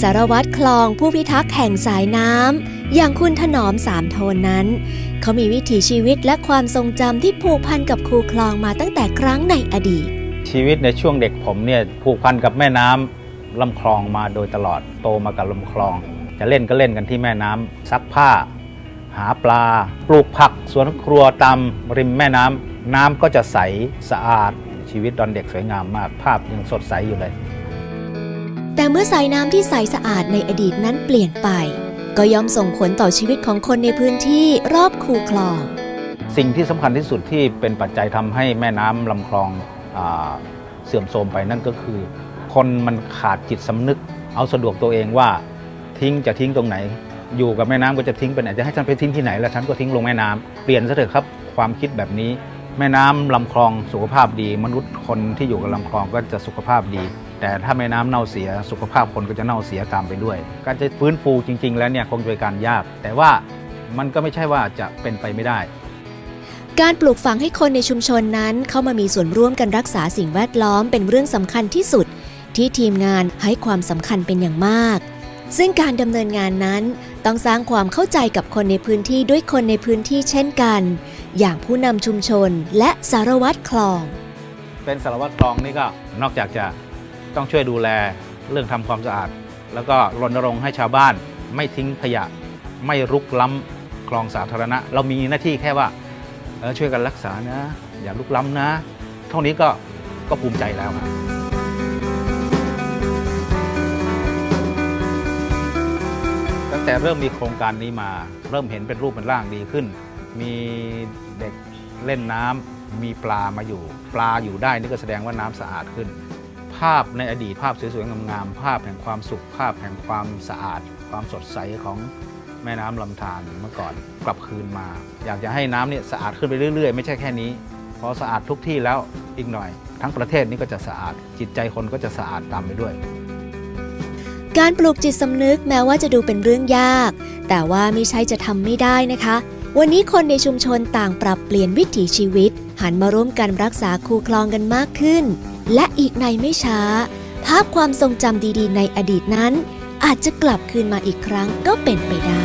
สารวัตรคลองผู้พิทักษ์แห่งสายน้ำอย่างคุณถนอมสามโทนนั้น เขามีวิถีชีวิตและความทรงจำที่ผูกพันกับคูคลองมาตั้งแต่ครั้งในอดีต ชีวิตในช่วงเด็กผมเนี่ยผูกพันกับแม่น้ำลำคลองมาโดยตลอดโตมากับลำคลอง จะเล่นก็เล่นกันที่แม่น้ำซักผ้า หาปลา ปลูกผักสวนครัวตามริมแม่น้ำน้ำก็จะใสสะอาดชีวิตตอนเด็กสวยงามมาก ภาพยังสดใสอยู่เลย แต่เมื่อสายน้ำที่ใสสะอาดในอดีตนั้นเปลี่ยนไป ก็ย่อมส่งผลต่อชีวิตของคนในพื้นที่รอบคูคลอง สิ่งที่สำคัญที่สุดที่เป็นปัจจัยทำให้แม่น้ำลำคลองอเสื่อมโทรมไปนั่นก็คือ คนมันขาดจิตสำนึก เอาสะดวกตัวเองว่า ทิ้งจะทิ้งตรงไหน อยู่กับแม่น้ำก็จะทิ้งไปไหนจะให้ฉันไปทิ้งที่ไหนแล้วฉันก็ทิ้งลงแม่น้ำเปลี่ยนซะเถอะครับความคิดแบบนี้ แม่น้ำลำคลองสุขภาพดี มนุษย์คนที่อยู่กับลำคลองก็จะสุขภาพดี แต่ถ้าแม่น้ำเน่าเสียสุขภาพคนก็จะเน่าเสียตามไปด้วย การจะฟื้นฟูจริง ๆ แล้วเนี่ยคงจะเป็นการยาก แต่ว่ามันก็ไม่ใช่ว่าจะเป็นไปไม่ได้ การปลูกฝังให้คนในชุมชนนั้น เข้ามามีส่วนร่วมกันรักษาสิ่งแวดล้อมเป็นเรื่องสำคัญที่สุด ที่ทีมงานให้ความสำคัญเป็นอย่างมาก ซึ่งการดำเนินงานนั้น ต้องสร้างความเข้าใจกับคนในพื้นที่ด้วยคนในพื้นที่เช่นกัน อย่างผู้นำชุมชนและสารวัตรคลอง เป็นสารวัตรคลองนี่ก็นอกจากจะ ต้องช่วยดูแลเรื่องทำความสะอาด แล้วก็รณรงค์ให้ชาวบ้าน ไม่ทิ้งขยะ ไม่รุกล้ำคลองสาธารณะ เรามีหน้าที่แค่ว่าช่วยกันรักษานะ อย่าลุกล้ำนะ เท่านี้ก็ก็ภูมิใจแล้วครับตั้งแต่เริ่มมีโครงการนี้มา เริ่มเห็นเป็นรูปเป็นร่างดีขึ้น มีเด็กเล่นน้ำมีปลามาอยู่ ปลาอยู่ได้นี่ก็แสดงว่าน้ำสะอาดขึ้น ภาพในอดีตภาพสวยๆงามๆภาพแห่งความสุขภาพแห่งความสะอาด ความสดใสของแม่น้ำลำธารเมื่อก่อนกลับคืนมา อยากจะให้น้ำเนี่ยสะอาดขึ้นไปเรื่อยๆ ไม่ใช่แค่นี้ พอสะอาดทุกที่แล้วอีกหน่อย ทั้งประเทศนี้ก็จะสะอาด จิตใจคนก็จะสะอาดตามไปด้วย การปลูกจิตสำนึกแม้ว่าจะดูเป็นเรื่องยาก แต่ว่าไม่ใช่จะทำไม่ได้นะคะ วันนี้คนในชุมชนต่างปรับเปลี่ยนวิถีชีวิต หันมาร่วมกันรักษาคูคลองกันมากขึ้น และอีกในไม่ช้า ภาพความทรงจำดีๆ ในอดีตนั้น อาจจะกลับคืนมาอีกครั้งก็เป็นไปได้